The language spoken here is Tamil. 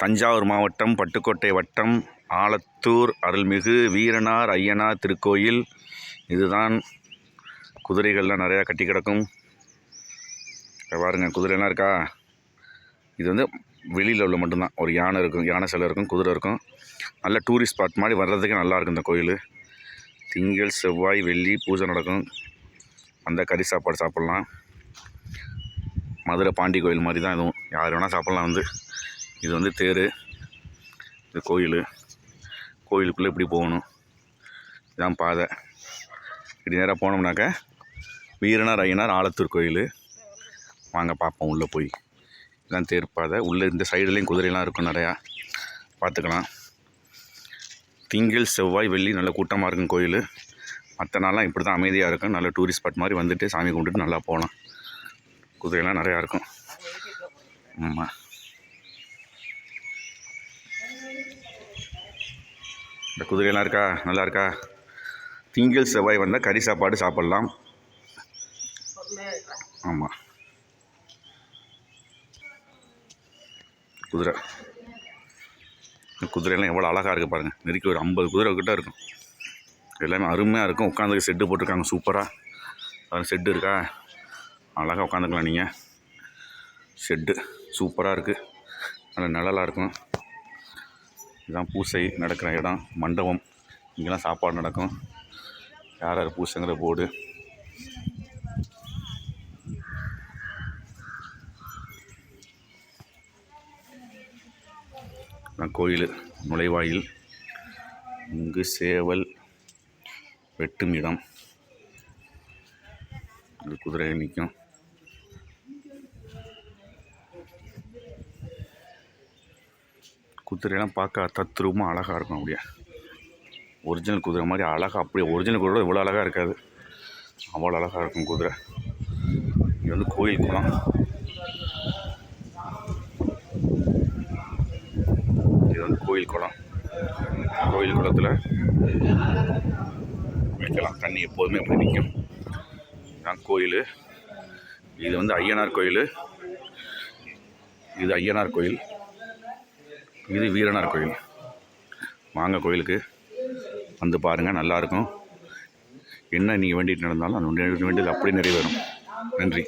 தஞ்சாவூர் மாவட்டம் பட்டுக்கோட்டை வட்டம் ஆலத்தூர் அருள்மிகு வீரனார் ஐயனார் திருக்கோயில். இதுதான் குதிரைகள்லாம் நிறையா கட்டி கிடக்கும். பாருங்க குதிரைலாம் இருக்கா? இது வந்து வெளியில் உள்ள மட்டும்தான். ஒரு யானை இருக்கும் யானை சிலை இருக்கும் குதிரை இருக்கும். நல்ல டூரிஸ்ட் ஸ்பாட் மாதிரி வர்றதுக்கு நல்லாயிருக்கும் இந்த கோயில். திங்கள் செவ்வாய் வெள்ளி பூஜை நடக்கும். அந்த கறி சாப்பாடு சாப்பிட்லாம். மதுரை பாண்டி கோயில் மாதிரி தான் இதுவும். யார் வேணால் சாப்பிட்லாம் வந்து. இது வந்து தேர் இது கோயில். கோயிலுக்குள்ளே இப்படி போகணும். இதான் பாதை. இப்படி நேராக போனோம்னாக்க வீரனார் ஐயனார் ஆலத்தூர் கோயில். வாங்க பார்ப்போம் உள்ளே போய். இதான் தேர் பாதை. உள்ளே இந்த சைடுலேயும் குதிரைலாம் இருக்கும் நிறையா. பார்த்துக்கலாம். திங்கள் செவ்வாய் வெள்ளி நல்ல கூட்டமாக இருக்கும் கோயில். மற்ற நாளாக இப்படி தான் அமைதியாக இருக்கும். நல்ல டூரிஸ்ட் ஸ்பாட் மாதிரி வந்துட்டு சாமி கும்பிட்டுட்டு நல்லா போகலாம். குதிரைலாம் நிறையா இருக்கும். ஆமாம் இந்த குதிரையெல்லாம் இருக்கா? நல்லா இருக்கா? திங்கள் செவ்வாய் வந்தால் கறி சாப்பாடு சாப்பிட்லாம். ஆமாம் குதிரை. இந்த குதிரையெல்லாம் எவ்வளோ அழகாக இருக்குது பாருங்கள் நெருக்கி ஒரு ஐம்பது குதிரை கிட்ட இருக்கும். எல்லாமே அருமையாக இருக்கும். உட்காந்துக்கு செட்டு போட்டிருக்காங்க சூப்பராக பாருங்க செட்டு இருக்கா? அழகாக உட்காந்துக்கலாம் நீங்கள் ஷெட்டு சூப்பராக இருக்குது நல்ல நிழலாக இருக்கும். இதுதான் பூசை நடக்கிற இடம் மண்டபம். இங்கெல்லாம் சாப்பாடு நடக்கும். யார் யார் பூசைங்கிற போர்டு. கோயில் நுழைவாயில். இங்கு சேவல் வெட்டும் இடம். இது குதிரை நிற்கும். குதிரையெல்லாம் பார்க்க தத்ரூபமாக அழகாக இருக்கும் அப்படியே. ஒரிஜினல் குதிரை மாதிரி அழகாக அப்படியே ஒரிஜினல் குதிரை இவ்வளோ அழகாக இருக்காது. அவ்வளோ அழகாக இருக்கும் குதிரை. இது வந்து கோயில் குளம். இது வந்து கோயில் குளம். கோயில் குளத்தில் வைக்கலாம். தண்ணி எப்போதுமே அப்படி நிற்கும். இதான் கோயில். இது வந்து ஐயனார் கோயில். இது ஐயனார் கோயில். இது வீரனார் கோயில். வாங்க கோயிலுக்கு. வந்து பாருங்கள் நல்லாயிருக்கும் என்ன நீங்கள் வேண்டிட்டு நடந்தாலும் அந்த வேண்டியது அப்படியே நிறைவேறும். நன்றி.